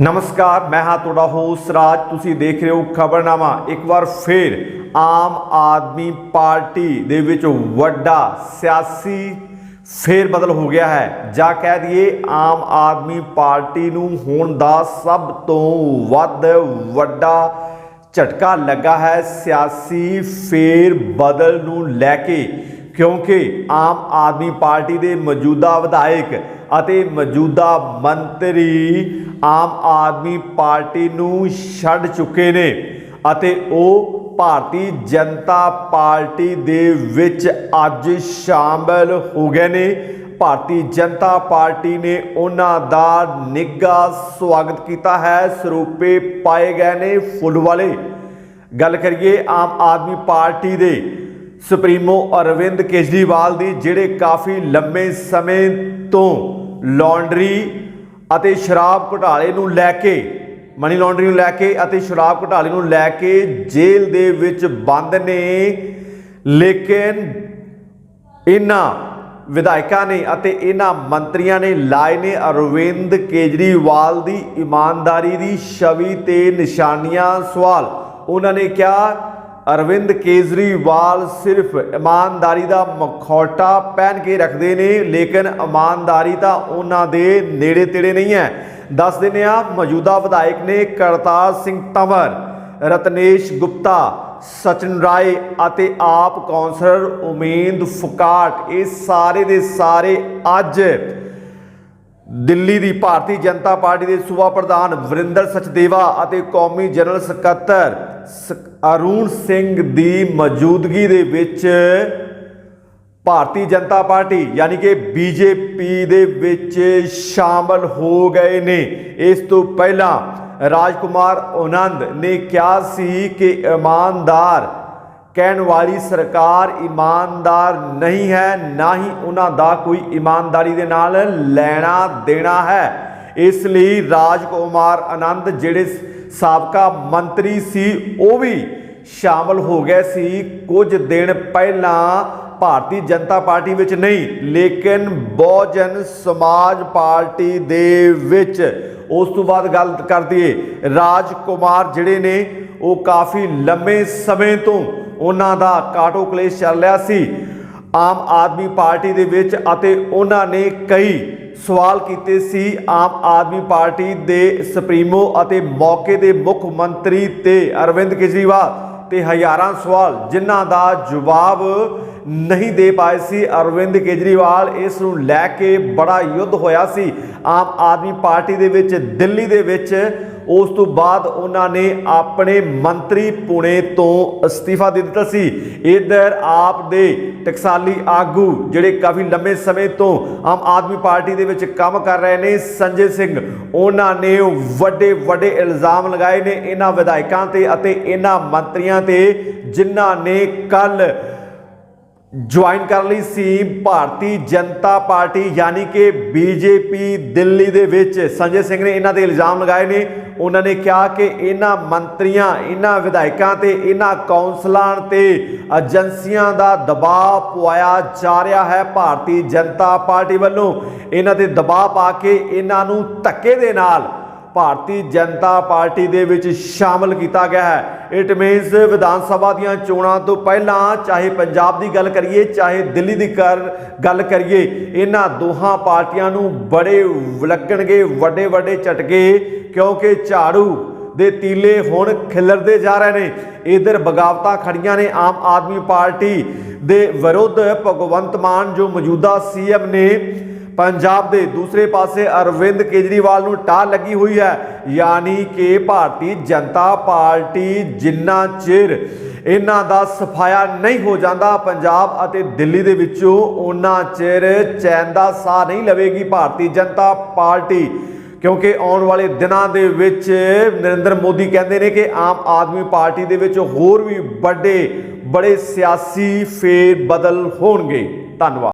ਨਮਸਕਾਰ, ਮੈਂ ਹਾਂ ਤੁਹਾਡਾ ਹੋਸਟ ਰਾਜ। ਤੁਸੀਂ ਦੇਖ ਰਹੇ ਹੋ ਖਬਰਨਾਮਾ। ਇੱਕ ਵਾਰ ਫੇਰ ਆਮ ਆਦਮੀ ਪਾਰਟੀ ਦੇ ਵਿੱਚ ਵੱਡਾ ਸਿਆਸੀ ਫੇਰ ਬਦਲ ਹੋ ਗਿਆ ਹੈ। ਜਾਂ ਕਹਿ ਦਈਏ ਆਮ ਆਦਮੀ ਪਾਰਟੀ ਨੂੰ ਹੋਣ ਦਾ ਸਭ ਤੋਂ ਵੱਧ ਵੱਡਾ ਝਟਕਾ ਲੱਗਾ ਹੈ ਸਿਆਸੀ ਫੇਰ ਬਦਲ ਨੂੰ ਲੈ ਕੇ। ਕਿਉਂਕਿ ਆਮ ਆਦਮੀ ਪਾਰਟੀ ਦੇ ਮੌਜੂਦਾ ਵਿਧਾਇਕ ਅਤੇ ਮੌਜੂਦਾ ਮੰਤਰੀ ਆਮ ਆਦਮੀ ਪਾਰਟੀ ਨੂੰ ਛੱਡ ਚੁੱਕੇ ਨੇ ਅਤੇ ਉਹ ਭਾਰਤੀ ਜਨਤਾ ਪਾਰਟੀ ਦੇ ਵਿੱਚ ਅੱਜ ਸ਼ਾਮਲ ਹੋ ਗਏ ਨੇ। ਭਾਰਤੀ ਜਨਤਾ ਪਾਰਟੀ ਨੇ ਉਹਨਾਂ ਦਾ ਨਿੱਘਾ ਸਵਾਗਤ ਕੀਤਾ ਹੈ। ਸਰੂਪੇ ਪਾਏ ਗਏ ਨੇ ਫੁੱਲ ਵਾਲੇ। ਗੱਲ ਕਰੀਏ ਆਮ ਆਦਮੀ ਪਾਰਟੀ ਦੇ ਸੁਪਰੀਮੋ ਅਰਵਿੰਦ ਕੇਜਰੀਵਾਲ ਦੀ ਜਿਹੜੇ ਕਾਫੀ ਲੰਮੇ ਸਮੇਂ ਤੋਂ ਲਾਂਡਰੀ ਅਤੇ ਸ਼ਰਾਬ ਘੁਟਾਲੇ ਨੂੰ ਲੈ ਕੇ ਮਨੀ ਲਾਂਡਰੀ ਨੂੰ ਲੈ ਕੇ ਅਤੇ ਸ਼ਰਾਬ ਘੁਟਾਲੇ ਨੂੰ ਲੈ ਕੇ ਜੇਲ੍ਹ ਦੇ ਵਿੱਚ ਬੰਦ ਨੇ, ਲੇਕਿਨ ਇਹਨਾਂ ਵਿਧਾਇਕਾਂ ਨੇ ਅਤੇ ਇਹਨਾਂ ਮੰਤਰੀਆਂ ਨੇ ਲਾਏ ਨੇ ਅਰਵਿੰਦ ਕੇਜਰੀਵਾਲ ਦੀ ਇਮਾਨਦਾਰੀ ਦੀ ਛਵੀ ਤੇ ਨਿਸ਼ਾਨੀਆਂ ਸਵਾਲ। ਉਹਨਾਂ ਨੇ ਕਿਹਾ ਅਰਵਿੰਦ ਕੇਜਰੀਵਾਲ ਸਿਰਫ ਇਮਾਨਦਾਰੀ ਦਾ ਮਖੌਟਾ ਪਹਿਨ ਕੇ ਰੱਖਦੇ ਨੇ, ਲੇਕਿਨ ਇਮਾਨਦਾਰੀ ਤਾਂ ਉਹਨਾਂ ਦੇ ਨੇੜੇ ਤੇੜੇ ਨਹੀਂ ਹੈ। ਦੱਸ ਦਿੰਦੇ ਆ ਮੌਜੂਦਾ ਵਿਧਾਇਕ ਨੇ ਕਰਤਾਰ ਸਿੰਘ ਤੰਵਰ, ਰਤਨੇਸ਼ ਗੁਪਤਾ, ਸਚਨ ਰਾਏ ਅਤੇ ਆਪ ਕੌਂਸਲਰ ਉਮੇਦ ਫੁਕਾਟ, ਇਹ ਸਾਰੇ ਦੇ ਸਾਰੇ ਅੱਜ ਦਿੱਲੀ ਦੀ ਭਾਰਤੀ ਜਨਤਾ ਪਾਰਟੀ ਦੇ ਸੂਬਾ ਪ੍ਰਧਾਨ ਵਰਿੰਦਰ ਸਚਦੇਵਾ ਅਤੇ ਕੌਮੀ ਜਨਰਲ ਸਕੱਤਰ ਅਰੁਣ ਸਿੰਘ ਦੀ ਮੌਜੂਦਗੀ ਦੇ ਵਿੱਚ ਭਾਰਤੀ ਜਨਤਾ ਪਾਰਟੀ ਯਾਨੀ ਕਿ ਬੀਜੇਪੀ ਦੇ ਵਿੱਚ ਸ਼ਾਮਲ ਹੋ ਗਏ ਨੇ। ਇਸ ਤੋਂ ਪਹਿਲਾਂ ਰਾਜਕੁਮਾਰ ਆਨੰਦ ਨੇ ਕਿਹਾ ਸੀ ਕਿ ਇਮਾਨਦਾਰ ਕਹਿਣ ਵਾਲੀ ਸਰਕਾਰ ਇਮਾਨਦਾਰ ਨਹੀਂ ਹੈ, ਨਾ ਹੀ ਉਹਨਾਂ ਦਾ ਕੋਈ ਇਮਾਨਦਾਰੀ ਦੇ ਨਾਲ ਲੈਣਾ ਦੇਣਾ ਹੈ। ਇਸ ਲਈ ਰਾਜ ਕੁਮਾਰ ਆਨੰਦ, ਜਿਹੜੇ ਸਾਬਕਾ ਮੰਤਰੀ ਸੀ, ਉਹ ਵੀ ਸ਼ਾਮਲ ਹੋ ਗਏ ਸੀ। ਕੁਝ ਦਿਨ ਪਹਿਲਾਂ ਭਾਰਤੀ ਜਨਤਾ ਪਾਰਟੀ ਵਿੱਚ ਨਹੀਂ, ਲੇਕਿਨ ਬਹੁਜਨ ਸਮਾਜ ਪਾਰਟੀ ਦੇ ਵਿੱਚ। ਉਸ ਤੋਂ ਬਾਅਦ ਗੱਲ ਕਰ ਦਈਏ ਰਾਜਕੁਮਾਰ ਜਿਹੜੇ ਨੇ, ਉਹ ਕਾਫੀ ਲੰਮੇ ਸਮੇਂ ਤੋਂ ਉਹਨਾਂ ਦਾ ਕਾਟੋ ਕਲੇਸ਼ ਚੱਲ ਰਿਹਾ ਸੀ। ਆਮ ਆਦਮੀ ਪਾਰਟੀ ਦੇ ਵਿੱਚ ਅਤੇ ਉਹਨਾਂ ਨੇ ਕਈ ਸਵਾਲ ਕੀਤੇ ਸੀ ਆਮ ਆਦਮੀ ਪਾਰਟੀ ਦੇ ਸੁਪਰੀਮੋ ਅਤੇ ਮੌਕੇ ਦੇ ਮੁੱਖ ਮੰਤਰੀ ਤੇ ਅਰਵਿੰਦ ਕੇਜਰੀਵਾਲ ਤੇ ਹਜ਼ਾਰਾਂ ਸਵਾਲ, ਜਿਨ੍ਹਾਂ ਦਾ ਜਵਾਬ ਨਹੀਂ ਦੇ ਪਾਏ ਸੀ। ਅਰਵਿੰਦ ਕੇਜਰੀਵਾਲ ਇਸ ਨੂੰ ਲੈ ਕੇ ਬੜਾ ਯੁੱਧ ਹੋਇਆ ਸੀ। ਆਮ ਆਦਮੀ ਪਾਰਟੀ ਦੇ ਵਿੱਚ, ਦਿੱਲੀ ਦੇ ਵਿੱਚ। ਉਸ ਤੋਂ ਬਾਅਦ ਉਹਨਾਂ ਨੇ ਆਪਣੇ ਮੰਤਰੀ ਪੁਣੇ ਤੋਂ ਅਸਤੀਫਾ ਦੇ ਦਿੱਤਾ ਸੀ। ਇਧਰ ਆਪ ਦੇ ਟਕਸਾਲੀ ਆਗੂ, ਜਿਹੜੇ ਕਾਫੀ ਲੰਮੇ ਸਮੇਂ ਤੋਂ ਆਮ ਆਦਮੀ ਪਾਰਟੀ ਦੇ ਵਿੱਚ ਕੰਮ ਕਰ ਰਹੇ ਨੇ, ਸੰਜੇ ਸਿੰਘ, ਉਹਨਾਂ ਨੇ ਵੱਡੇ ਵੱਡੇ ਇਲਜ਼ਾਮ ਲਗਾਏ ਨੇ ਇਹਨਾਂ ਵਿਧਾਇਕਾਂ ਤੇ ਅਤੇ ਇਹਨਾਂ ਮੰਤਰੀਆਂ ਤੇ, ਜਿਨ੍ਹਾਂ ਨੇ ਕੱਲ ਜੁਆਇਨ ਕਰ ਲਈ ਸੀ ਭਾਰਤੀ ਜਨਤਾ ਪਾਰਟੀ, ਯਾਨੀ ਕਿ ਬੀਜੇਪੀ ਦਿੱਲੀ ਦੇ ਵਿੱਚ। ਸੰਜੇ ਸਿੰਘ ਨੇ ਇਹਨਾਂ ਤੇ ਇਲਜ਼ਾਮ ਲਗਾਏ ਨੇ। ਉਹਨਾਂ ਨੇ ਕਿਹਾ ਕਿ ਇਹਨਾਂ ਮੰਤਰੀਆਂ, ਇਹਨਾਂ ਵਿਧਾਇਕਾਂ ਤੇ ਇਹਨਾਂ ਕੌਂਸਲਾਂ ਤੇ ਏਜੰਸੀਆਂ ਦਾ ਦਬਾਅ ਪਵਾਇਆ ਜਾ ਰਿਹਾ ਹੈ ਭਾਰਤੀ ਜਨਤਾ ਪਾਰਟੀ ਵੱਲੋਂ। ਇਹਨਾਂ ਤੇ ਦਬਾਅ ਪਾ ਕੇ ਇਹਨਾਂ ਨੂੰ ਧੱਕੇ ਦੇ ਨਾਲ ਭਾਰਤੀ ਜਨਤਾ ਪਾਰਟੀ ਦੇ ਵਿੱਚ ਸ਼ਾਮਲ ਕੀਤਾ ਗਿਆ ਹੈ। ਇਟ ਮੀਨਸ ਵਿਧਾਨ ਸਭਾ ਦੀਆਂ ਚੋਣਾਂ ਤੋਂ ਪਹਿਲਾਂ ਚਾਹੇ ਪੰਜਾਬ ਦੀ ਗੱਲ ਕਰੀਏ, ਚਾਹੇ ਦਿੱਲੀ ਦੀ ਕਰ, ਗੱਲ ਕਰੀਏ, ਇਹਨਾਂ ਦੋਹਾਂ ਪਾਰਟੀਆਂ ਨੂੰ ਬੜੇ ਲੱਗਣਗੇ ਵੱਡੇ ਵੱਡੇ ਝਟਕੇ, ਕਿਉਂਕਿ ਝਾੜੂ ਦੇ ਤੀਲੇ ਹੁਣ ਖਿਲਰਦੇ ਜਾ ਰਹੇ ਨੇ। ਇਧਰ ਬਗਾਵਤਾਂ ਖੜੀਆਂ ਨੇ ਆਮ ਆਦਮੀ ਪਾਰਟੀ ਦੇ ਵਿਰੁੱਧ ਭਗਵੰਤ ਮਾਨ ਜੋ ਮੌਜੂਦਾ ਸੀਐਮ ਨੇ ਪੰਜਾਬ ਦੇ ਦੂਸਰੇ ਪਾਸੇ ਅਰਵਿੰਦ ਕੇਜਰੀਵਾਲ ਨੂੰ ਟਾਹ ਲੱਗੀ ਹੋਈ ਹੈ। ਯਾਨੀ ਕਿ ਭਾਰਤੀ ਜਨਤਾ ਪਾਰਟੀ ਜਿੰਨਾ ਚਿਰ ਇਹਨਾਂ ਦਾ ਸਫਾਇਆ ਨਹੀਂ ਹੋ ਜਾਂਦਾ, ਪੰਜਾਬ ਅਤੇ ਦਿੱਲੀ ਦੇ ਵਿੱਚੋਂ ਉਹਨਾਂ ਚਿਰ ਚੈਨ ਦਾ ਸਾਹ ਨਹੀਂ ਲਵੇਗੀ ਭਾਰਤੀ ਜਨਤਾ ਪਾਰਟੀ। ਕਿਉਂਕਿ ਆਉਣ ਵਾਲੇ ਦਿਨਾਂ ਦੇ ਵਿੱਚ ਨਰਿੰਦਰ ਮੋਦੀ ਕਹਿੰਦੇ ਨੇ ਕਿ ਆਮ ਆਦਮੀ ਪਾਰਟੀ ਦੇ ਵਿੱਚ ਹੋਰ ਵੀ ਵੱਡੇ, ਬੜੇ ਸਿਆਸੀ ਫੇਰ ਬਦਲ ਹੋਣਗੇ। ਧੰਨਵਾਦ।